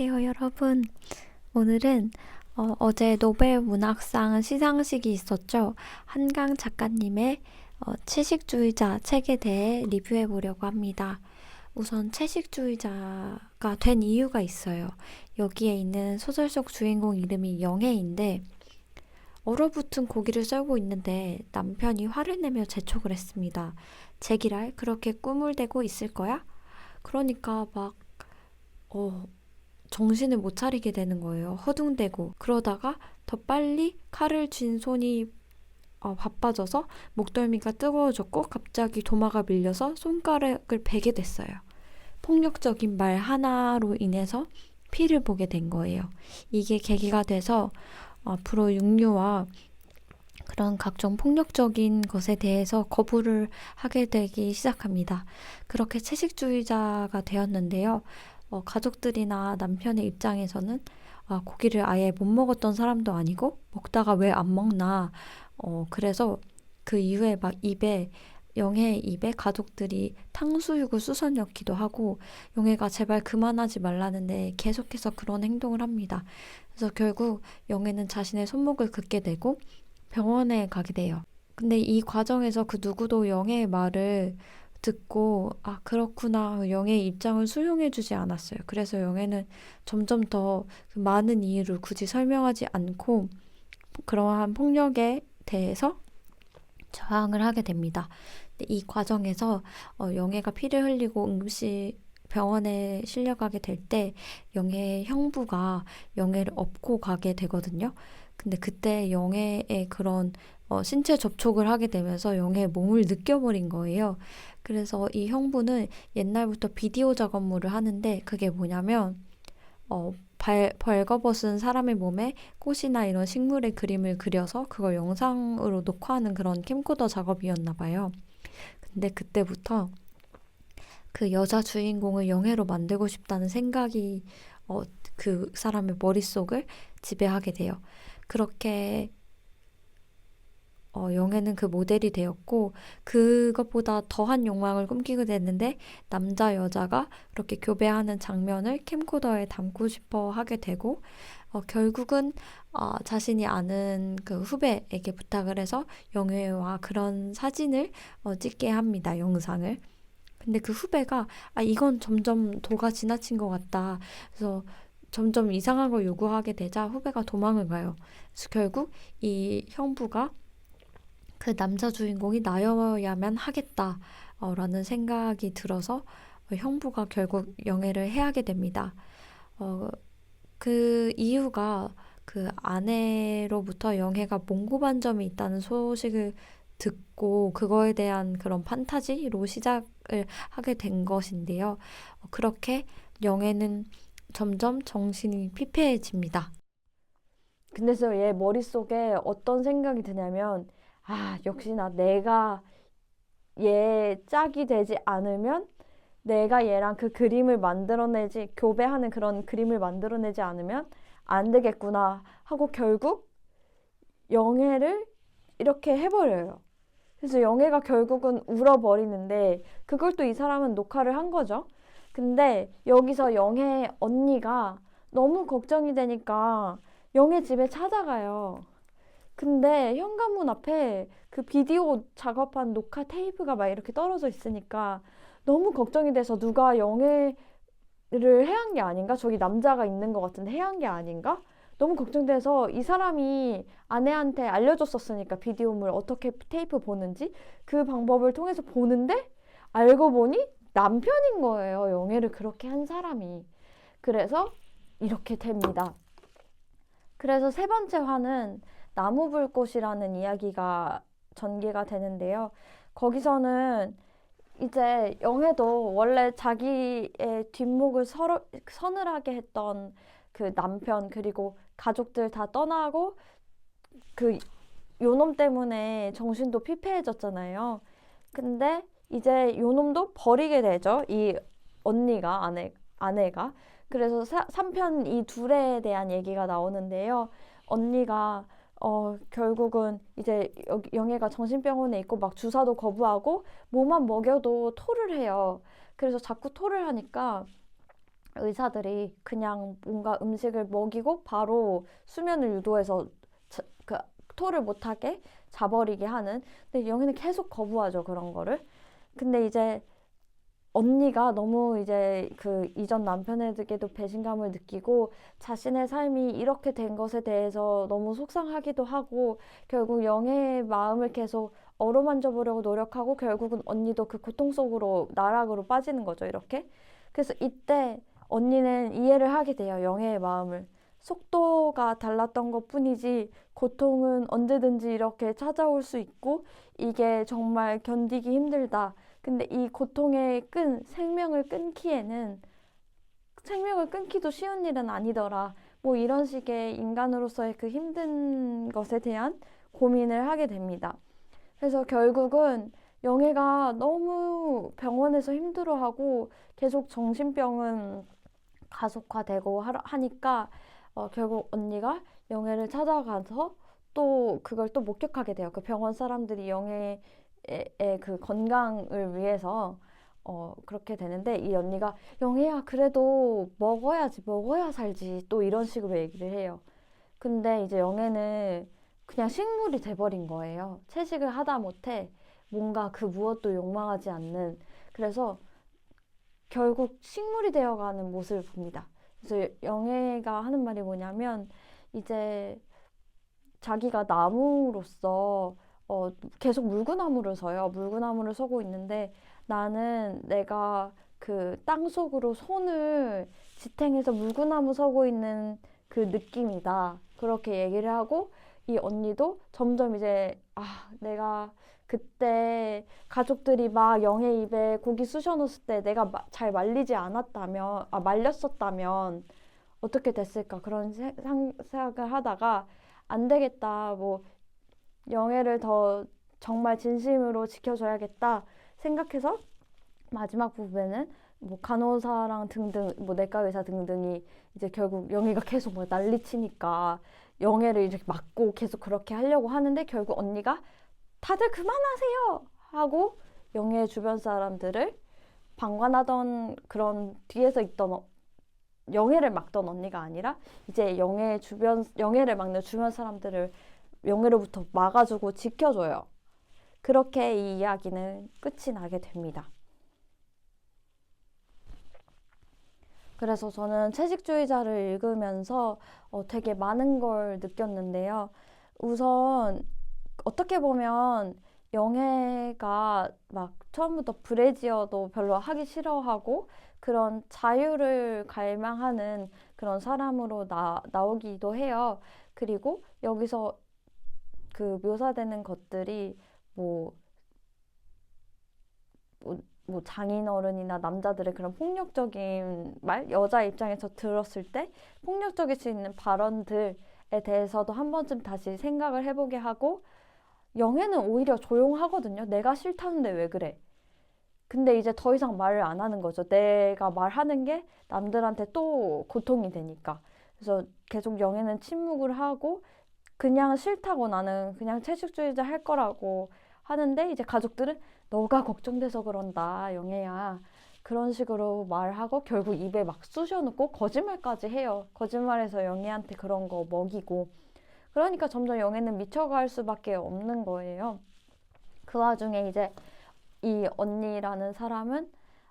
안녕하세요, 여러분. 오늘은 어, 제 노벨 문학상 시상식이 있었죠. 한강 작가님의 어, 채식주의자 책에 대해 리뷰해 보려고 합니다. 우선 채식주의자가 된 이유가 있어요. 여기에 있는 소설 속 주인공 이름이 영애인데 얼어붙은 고기를 썰고 있는데 남편이 화를 내며 재촉을 했습니다. 제기랄 그렇게 꿈을 대고 있을 거야? 그러니까 막 어, 정신을 못 차리게 되는 거예요. 허둥대고. 그러다가 더 빨리 칼을 쥔 손이 어, 바빠져서 목덜미가 뜨거워졌고 갑자기 도마가 밀려서 손가락을 베게 됐어요. 폭력적인 말 하나로 인해서 피를 보게 된 거예요. 이게 계기가 돼서 앞으로 육류와 그런 각종 폭력적인 것에 대해서 거부를 하게 되기 시작합니다. 그렇게 채식주의자가 되었는데요. 어, 가족들이나 남편의 입장에서는 아, 고기를 아예 못 먹었던 사람도 아니고 먹다가 왜 안 먹나. 어, 그래서 그 이후에 막 입에 영애 입에 가족들이 탕수육을 넣기도 하고 영애가 제발 그만하지 말라는데 계속해서 그런 행동을 합니다. 그래서 결국 영애는 자신의 손목을 긋게 되고 병원에 가게 돼요. 근데 이 과정에서 그 누구도 영애의 말을 듣고 아 그렇구나 영애의 입장을 수용해 주지 않았어요. 그래서 영애는 점점 더그 많은 이유를 굳이 설명하지 않고 그러한 폭력에 대해서 저항을 하게 됩니다. 이 과정에서 어, 영애가 피를 흘리고 응급실 병원에 실려가게 될 때 영애의 형부가 영애를 업고 가게 되거든요. 근데 그때 영애의 그런 어, 신체 접촉을 하게 되면서 영애의 몸을 느껴버린 거예요. 그래서 이 형부는 옛날부터 비디오 작업물을 하는데 그게 뭐냐면 어, 발, 벌거벗은 사람의 몸에 꽃이나 이런 식물의 그림을 그려서 그걸 영상으로 녹화하는 그런 캠코더 작업이었나 봐요. 근데 그때부터 그 여자 주인공을 영예로 만들고 싶다는 생각이 어, 그 사람의 머릿속을 지배하게 돼요. 그렇게 어, 영애는 그 모델이 되었고 그것보다 더한 욕망을 꿈꾸게 됐는데 남자 여자가 그렇게 교배하는 장면을 캠코더에 담고 싶어 하게 되고 어, 결국은 어, 자신이 아는 그 후배에게 부탁을 해서 영애와 그런 사진을 어, 찍게 합니다 영상을. 근데 그 후배가 아 이건 점점 도가 지나친 것 같다. 그래서 점점 이상한 걸 요구하게 되자 후배가 도망을 가요. 그래서 결국 이 형부가 그 남자 주인공이 나여야만 하겠다라는 생각이 들어서 형부가 결국 영애를 해하게 됩니다. 어, 그 이유가 그 아내로부터 영애가 몽고반점이 있다는 소식을 듣고 그거에 대한 그런 판타지로 시작을 하게 된 것인데요. 어, 그렇게 영애는 점점 정신이 피폐해집니다. 근데서 얘 머릿속에 어떤 생각이 드냐면 아, 역시나 내가 얘 짝이 되지 않으면 내가 얘랑 그 그림을 만들어내지, 교배하는 그런 그림을 만들어내지 않으면 안 되겠구나 하고 결국 영애를 이렇게 해버려요. 그래서 영애가 결국은 울어버리는데 그걸 또 이 사람은 녹화를 한 거죠. 근데 여기서 영애 언니가 너무 걱정이 되니까 영애 집에 찾아가요. 근데 현관문 앞에 그 비디오 작업한 녹화 테이프가 막 이렇게 떨어져 있으니까 너무 걱정이 돼서 누가 영애를 해한 게 아닌가? 저기 남자가 있는 것 같은데 해한 게 아닌가? 너무 걱정돼서 이 사람이 아내한테 알려줬었으니까 비디오물 어떻게 테이프 보는지 그 방법을 통해서 보는데 알고 보니 남편인 거예요. 영애를 그렇게 한 사람이. 그래서 이렇게 됩니다. 그래서 세 번째 화는 나무불꽃이라는 이야기가 전개가 되는데요. 거기서는 이제 영애도 원래 자기의 뒷목을 서로, 서늘하게 했던 그 남편 그리고 가족들 다 떠나고 그 요놈 때문에 정신도 피폐해졌잖아요. 근데 이제 요놈도 버리게 되죠. 이 언니가 아내 아내가 그래서 3편 이 둘에 대한 얘기가 나오는데요. 언니가 어, 결국은 이제 영애가 정신병원에 있고 막 주사도 거부하고 뭐만 먹여도 토를 해요. 그래서 자꾸 토를 하니까 의사들이 그냥 뭔가 음식을 먹이고 바로 수면을 유도해서 자- 그 토를 못하게 자버리게 하는. 근데 영희는 계속 거부하죠, 그런 거를. 근데 이제 언니가 너무 이제 그 이전 남편에게도 배신감을 느끼고 자신의 삶이 이렇게 된 것에 대해서 너무 속상하기도 하고 결국 영애의 마음을 계속 어루만져 보려고 노력하고 결국은 언니도 그 고통 속으로 나락으로 빠지는 거죠, 이렇게. 그래서 이때 언니는 이해를 하게 돼요, 영애의 마음을. 속도가 달랐던 것 뿐이지 고통은 언제든지 이렇게 찾아올 수 있고 이게 정말 견디기 힘들다. 근데 이 고통의 끈, 생명을 끊기에는 생명을 끊기도 쉬운 일은 아니더라. 뭐 이런 식의 인간으로서의 그 힘든 것에 대한 고민을 하게 됩니다. 그래서 결국은 영애가 너무 병원에서 힘들어하고 계속 정신병은 가속화되고 하- 하니까 어, 결국 언니가 영애를 찾아가서 또 그걸 또 목격하게 돼요. 그 병원 사람들이 영애의 그 건강을 위해서 어, 그렇게 되는데 이 언니가 영애야 그래도 먹어야지 먹어야 살지 또 이런 식으로 얘기를 해요. 근데 이제 영애는 그냥 식물이 돼버린 거예요. 채식을 하다 못해 뭔가 그 무엇도 욕망하지 않는 그래서 결국 식물이 되어가는 모습을 봅니다. 그래서 영애가 하는 말이 뭐냐면 이제 자기가 나무로서 어, 계속 물구나무를 서요. 물구나무를 서고 있는데 나는 내가 그 땅 속으로 손을 지탱해서 물구나무 서고 있는 그 느낌이다. 그렇게 얘기를 하고 이 언니도 점점 이제 아, 내가 그때 가족들이 막 영애 입에 고기 쑤셔 넣었을 때 내가 마- 잘 말리지 않았다면, 아, 말렸었다면 어떻게 됐을까 그런 세- 상- 생각을 하다가 안 되겠다. 뭐 영애를 더 정말 진심으로 지켜줘야겠다 생각해서 마지막 부분에는 뭐 간호사랑 등등 뭐 내과 의사 등등이 이제 결국 영애가 계속 뭐 난리치니까 영애를 이렇게 막고 계속 그렇게 하려고 하는데 결국 언니가 다들 그만하세요 하고 영애 주변 사람들을 방관하던 그런 뒤에서 있던 어- 영애를 막던 언니가 아니라 이제 영애 주변 영애를 막는 주변 사람들을 영애로부터 막아주고 지켜줘요. 그렇게 이 이야기는 끝이 나게 됩니다. 그래서 저는 채식주의자를 읽으면서 어, 되게 많은 걸 느꼈는데요. 우선 어떻게 보면 영애가 막 처음부터 브래지어도 별로 하기 싫어하고 그런 자유를 갈망하는 그런 사람으로 나, 나오기도 해요. 그리고 여기서 그 묘사되는 것들이 뭐, 뭐, 뭐 장인어른이나 남자들의 그런 폭력적인 말, 여자 입장에서 들었을 때 폭력적일 수 있는 발언들에 대해서도 한 번쯤 다시 생각을 해보게 하고 영애는 오히려 조용하거든요. 내가 싫다는데 왜 그래? 근데 이제 더 이상 말을 안 하는 거죠. 내가 말하는 게 남들한테 또 고통이 되니까. 그래서 계속 영애는 침묵을 하고 그냥 싫다고 나는 그냥 채식주의자 할 거라고 하는데 이제 가족들은 너가 걱정돼서 그런다, 영애야. 그런 식으로 말하고 결국 입에 막 쑤셔넣고 거짓말까지 해요. 거짓말해서 영애한테 그런 거 먹이고. 그러니까 점점 영애는 미쳐갈 수밖에 없는 거예요. 그 와중에 이제 이 언니라는 사람은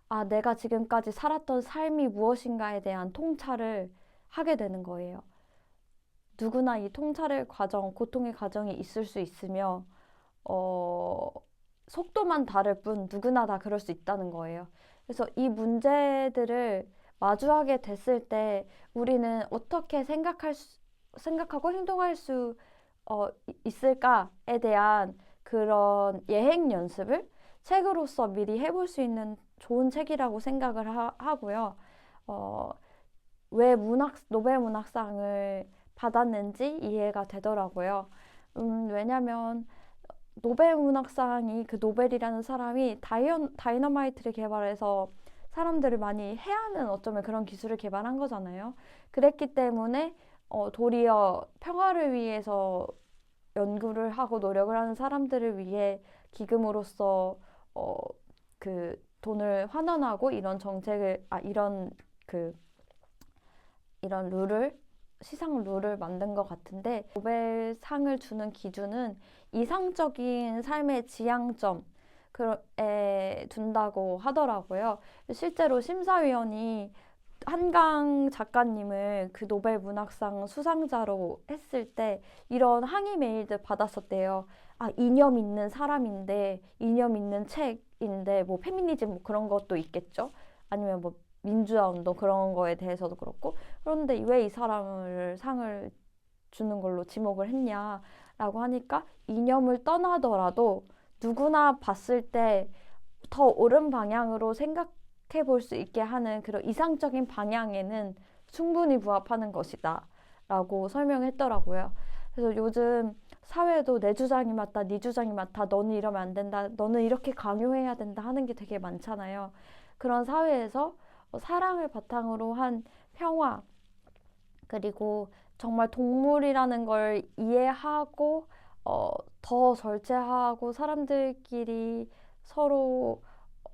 아, 내가 지금까지 살았던 삶이 무엇인가에 대한 통찰을 하게 되는 거예요. 누구나 이 통찰의 과정, 고통의 과정이 있을 수 있으며, 어, 속도만 다를 뿐 누구나 다 그럴 수 있다는 거예요. 그래서 이 문제들을 마주하게 됐을 때 우리는 어떻게 생각할 수, 생각하고 행동할 수 어, 이- 있을까에 대한 그런 예행 연습을 책으로서 미리 해볼 수 있는 좋은 책이라고 생각을 하, 하고요. 어, 왜 문학, 노벨 문학상을 받았는지 이해가 되더라고요. 음, 왜냐면 노벨 문학상이 그 노벨이라는 사람이 다이어, 다이너마이트를 개발해서 사람들을 많이 해하는 어쩌면 그런 기술을 개발한 거잖아요. 그랬기 때문에 어, 도리어 평화를 위해서 연구를 하고 노력을 하는 사람들을 위해 기금으로서 어, 그 돈을 환원하고 이런 정책을 아 이런 그 이런 룰을 시상 룰을 만든 것 같은데 노벨상을 주는 기준은 이상적인 삶의 지향점에 둔다고 하더라고요. 실제로 심사위원이 한강 작가님을 그 노벨 문학상 수상자로 했을 때 이런 항의 메일들 받았었대요. 아, 이념 있는 사람인데, 이념 있는 책인데, 뭐 페미니즘 뭐 그런 것도 있겠죠? 아니면 뭐 민주화 운동 그런 거에 대해서도 그렇고. 그런데 왜 이 사람을 상을 주는 걸로 지목을 했냐라고 하니까 이념을 떠나더라도 누구나 봤을 때 더 옳은 방향으로 생각 해 볼 수 있게 하는 그런 이상적인 방향에는 충분히 부합하는 것이다. 라고 설명했더라고요. 그래서 요즘 사회도 내 주장이 맞다, 네 주장이 맞다, 너는 이러면 안 된다, 너는 이렇게 강요해야 된다 하는 게 되게 많잖아요. 그런 사회에서 사랑을 바탕으로 한 평화, 그리고 정말 동물이라는 걸 이해하고, 어, 더 절제하고 사람들끼리 서로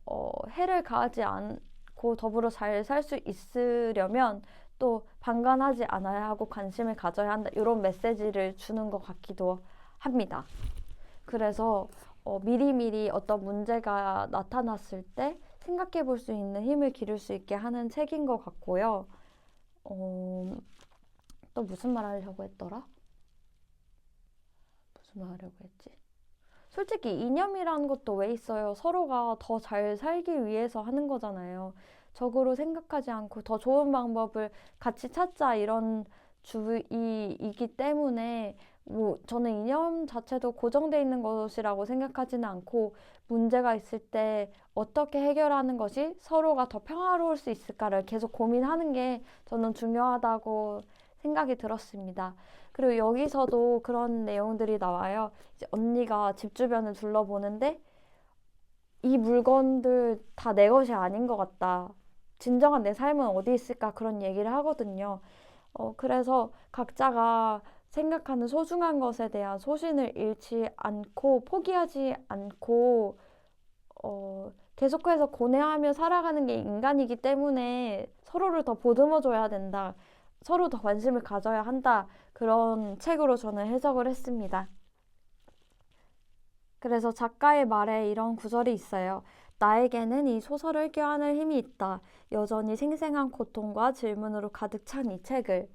어, 해를 가하지 않고 더불어 잘 살 수 있으려면 또 방관하지 않아야 하고 관심을 가져야 한다. 이런 메시지를 주는 것 같기도 합니다. 그래서 어, 미리미리 어떤 문제가 나타났을 때 생각해 볼 수 있는 힘을 기를 수 있게 하는 책인 것 같고요. 어, 또 무슨 말 하려고 했더라? 무슨 말 하려고 했지? 솔직히 이념이라는 것도 왜 있어요? 서로가 더 잘 살기 위해서 하는 거잖아요. 적으로 생각하지 않고 더 좋은 방법을 같이 찾자 이런 주의이기 때문에 뭐 저는 이념 자체도 고정돼 있는 것이라고 생각하지는 않고 문제가 있을 때 어떻게 해결하는 것이 서로가 더 평화로울 수 있을까를 계속 고민하는 게 저는 중요하다고 생각이 들었습니다. 그리고 여기서도 그런 내용들이 나와요. 언니가 집 주변을 둘러보는데 이 물건들 다 내 것이 아닌 것 같다. 진정한 내 삶은 어디 있을까? 그런 얘기를 하거든요. 어, 그래서 각자가 생각하는 소중한 것에 대한 소신을 잃지 않고 포기하지 않고 어, 계속해서 고뇌하며 살아가는 게 인간이기 때문에 서로를 더 보듬어 줘야 된다. 서로 더 관심을 가져야 한다. 그런 책으로 저는 해석을 했습니다. 그래서 작가의 말에 이런 구절이 있어요. 나에게는 이 소설을 껴안을 힘이 있다. 여전히 생생한 고통과 질문으로 가득 찬 이 책을.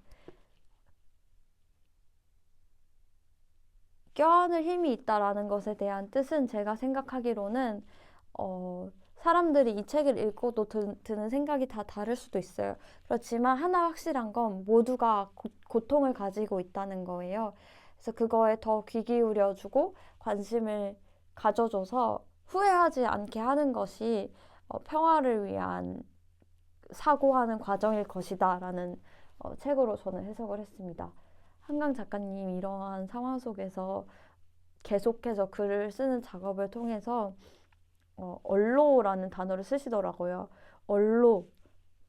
껴안을 힘이 있다라는 것에 대한 뜻은 제가 생각하기로는 어, 사람들이 이 책을 읽고도 드, 드는 생각이 다 다를 수도 있어요. 그렇지만 하나 확실한 건 모두가 고, 고통을 가지고 있다는 거예요. 그래서 그거에 더 귀 기울여주고 관심을 가져줘서 후회하지 않게 하는 것이 어, 평화를 위한 사고하는 과정일 것이다라는 어, 책으로 저는 해석을 했습니다. 한강 작가님 이러한 상황 속에서 계속해서 글을 쓰는 작업을 통해서 어, 언로라는 단어를 쓰시더라고요. 언로,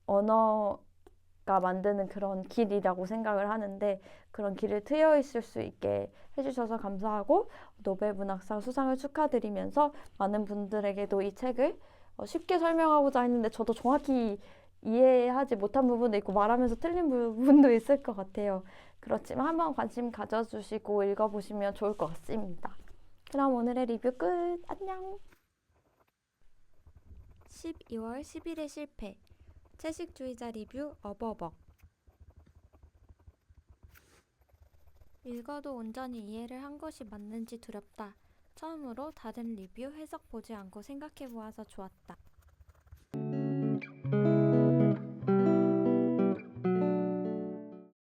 언어가 만드는 그런 길이라고 생각을 하는데 그런 길을 트여 있을 수 있게 해주셔서 감사하고 노벨 문학상 수상을 축하드리면서 많은 분들에게도 이 책을 어, 쉽게 설명하고자 했는데 저도 정확히 이해하지 못한 부분도 있고 말하면서 틀린 부분도 있을 것 같아요. 그렇지만 한번 관심 가져주시고 읽어보시면 좋을 것 같습니다. 그럼 오늘의 리뷰 끝. 안녕. 12월 10일의 실패 채식주의자 리뷰 어버벅 읽어도 온전히 이해를 한 것이 맞는지 두렵다. 처음으로 다른 리뷰 해석 보지 않고 생각해 보아서 좋았다.